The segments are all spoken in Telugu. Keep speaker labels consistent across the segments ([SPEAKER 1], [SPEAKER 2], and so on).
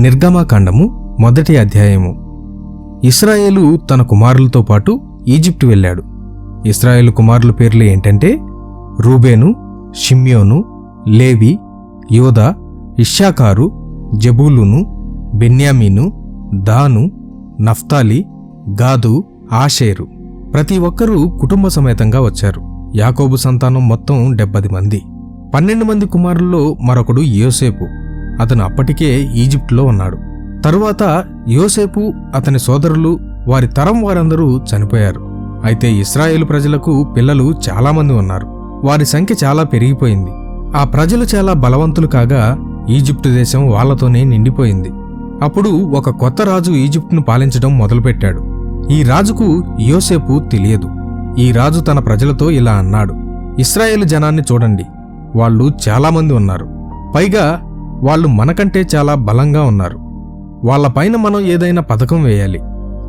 [SPEAKER 1] నిర్గమాకాండము మొదటి అధ్యాయము. ఇస్రాయేలు తన కుమారులతో పాటు ఈజిప్టు వెళ్ళాడు. ఇస్రాయేలు కుమారుల పేర్లు ఏంటంటే రూబేను షిమ్యోను లేవి యోదా ఇషాకారు జబూలును బెన్యామీను దాను నఫ్తాలి గాదు ఆషేరు. ప్రతి ఒక్కరూ కుటుంబ సమేతంగా వచ్చారు. యాకోబు సంతానం మొత్తం డెబ్బది మంది. పన్నెండు మంది కుమారుల్లో మరొకడు యోసేపు. అతను అప్పటికే ఈజిప్టులో ఉన్నాడు. తరువాత యోసేపు అతని సోదరులు వారి తరం వారందరూ చనిపోయారు. అయితే ఇస్రాయేల్ ప్రజలకు పిల్లలు చాలామంది ఉన్నారు. వారి సంఖ్య చాలా పెరిగిపోయింది. ఆ ప్రజలు చాలా బలవంతులు కాగా ఈజిప్టు దేశం వాళ్ళతోనే నిండిపోయింది. అప్పుడు ఒక కొత్త రాజు ఈజిప్టును పాలించడం మొదలుపెట్టాడు. ఈ రాజుకు యోసేపు తెలియదు. ఈ రాజు తన ప్రజలతో ఇలా అన్నాడు ఇస్రాయేల్ జనాన్ని చూడండి. వాళ్ళు చాలామంది ఉన్నారు. పైగా వాళ్ళు మనకంటే చాలా బలంగా ఉన్నారు. వాళ్ళపైన మనం ఏదైనా పథకం వేయాలి.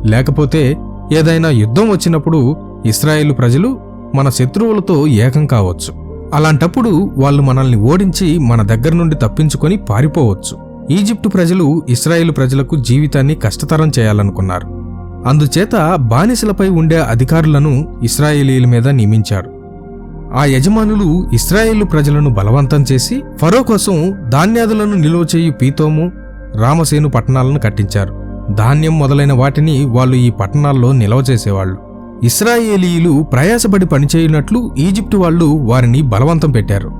[SPEAKER 1] లేకపోతే ఏదైనా యుద్ధం వచ్చినప్పుడు ఇస్రాయేల్ ప్రజలు మన శత్రువులతో ఏకం కావచ్చు. అలాంటప్పుడు వాళ్ళు మనల్ని ఓడించి మన దగ్గర నుండి తప్పించుకొని పారిపోవచ్చు. ఈజిప్టు ప్రజలు ఇస్రాయేల్ ప్రజలకు జీవితాన్ని కష్టతరం చేయాలనుకున్నారు. అందుచేత బానిసలపై ఉండే అధికారులను ఇస్రాయేలీల మీద నియమించారు. ఆ యజమానులు ఇస్రాయేలు ప్రజలను బలవంతం చేసి ఫరో కోసం ధాన్యాదులను నిలువ చేయు పీతోము రామసేను పట్టణాలను కట్టించారు. ధాన్యం మొదలైన వాటిని వాళ్ళు ఈ పట్టణాల్లో నిల్వ చేసేవాళ్ళు. ఇస్రాయేలీయులు ప్రయాసపడి పనిచేయునట్లు ఈజిప్టు వాళ్ళు వారిని బలవంతం పెట్టారు.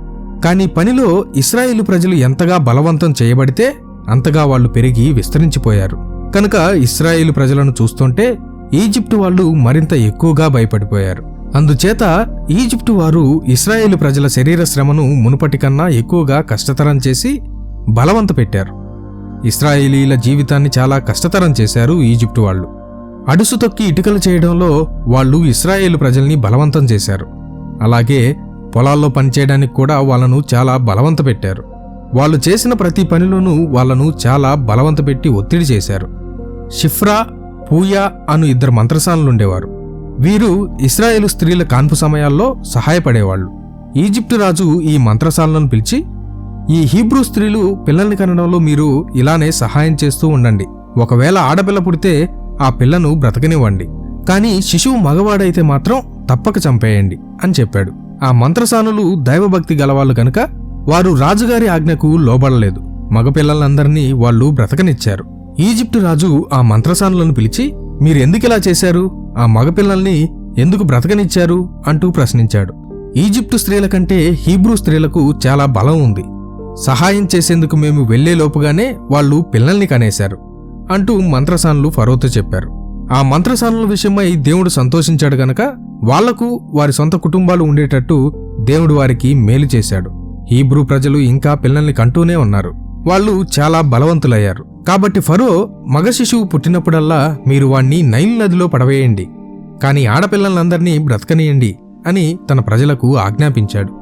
[SPEAKER 1] కానీ పనిలో ఇస్రాయేలు ప్రజలు ఎంతగా బలవంతం చేయబడితే అంతగా వాళ్ళు పెరిగి విస్తరించిపోయారు. కనుక ఇస్రాయేలు ప్రజలను చూస్తుంటే ఈజిప్టు వాళ్ళు మరింత ఎక్కువగా భయపడిపోయారు. అందుచేత ఈజిప్టు వారు ఇస్రాయేలు ప్రజల శరీర శ్రమను మునుపటి కన్నా ఎక్కువగా కష్టతరం చేసి బలవంత పెట్టారు ఇస్రాయేలీల జీవితాన్ని చాలా కష్టతరం చేశారు ఈజిప్టు వాళ్ళు. అడుసు తొక్కి ఇటుకలు చేయడంలో వాళ్ళు ఇస్రాయేలు ప్రజల్ని బలవంతం చేశారు. అలాగే పొలాల్లో పనిచేయడానికి కూడా వాళ్ళను చాలా బలవంత పెట్టారు వాళ్ళు చేసిన ప్రతి పనిలోనూ వాళ్ళను చాలా బలవంత పెట్టి ఒత్తిడి చేశారు. షిఫ్రా పూయా అను ఇద్దరు మంత్రసానులుండేవారు వీరు ఇస్రాయేలు స్త్రీల కాన్పు సమయాల్లో సహాయపడేవాళ్ళు. ఈజిప్టు రాజు ఈ మంత్రశాలను పిలిచి ఈ హీబ్రూ స్త్రీలు పిల్లల్ని కనడంలో మీరు ఇలానే సహాయం చేస్తూ ఉండండి. ఒకవేళ ఆడపిల్ల పుడితే ఆ పిల్లను బ్రతకనివ్వండి. కానీ శిశువు మగవాడైతే మాత్రం తప్పక చంపేయండి అని చెప్పాడు. ఆ మంత్రసానులు దైవభక్తి గలవాళ్ళు కనుక వారు రాజుగారి ఆజ్ఞకు లోబడలేదు. మగపిల్లలందరినీ వాళ్ళు బ్రతకనిచ్చారు. ఈజిప్టు రాజు ఆ మంత్రసానులను పిలిచి మీరెందుకిలా చేశారు? ఆ మగపిల్లల్ని ఎందుకు బ్రతకనిచ్చారు? అంటూ ప్రశ్నించాడు. ఈజిప్టు స్త్రీల కంటే హీబ్రూ స్త్రీలకు చాలా బలం ఉంది. సహాయం చేసేందుకు మేము వెళ్ళేలోపుగానే వాళ్ళు పిల్లల్ని కనేశారు అంటూ మంత్రసానులు ఫరోతో చెప్పారు. ఆ మంత్రసానుల విషయమై దేవుడు సంతోషించాడు గనక వాళ్ళకు వారి సొంత కుటుంబాలు ఉండేటట్టు దేవుడు వారికి మేలు చేశాడు. హీబ్రూ ప్రజలు ఇంకా పిల్లల్ని కంటూనే ఉన్నారు. వాళ్ళు చాలా బలవంతులయ్యారు. కాబట్టి ఫరో మగ శిశువు పుట్టినప్పుడల్లా మీరు వాణ్ణి నైల్ నదిలో పడవేయండి. కానీ ఆడపిల్లలందరినీ బ్రతకనీయండి అని తన ప్రజలకు ఆజ్ఞాపించాడు.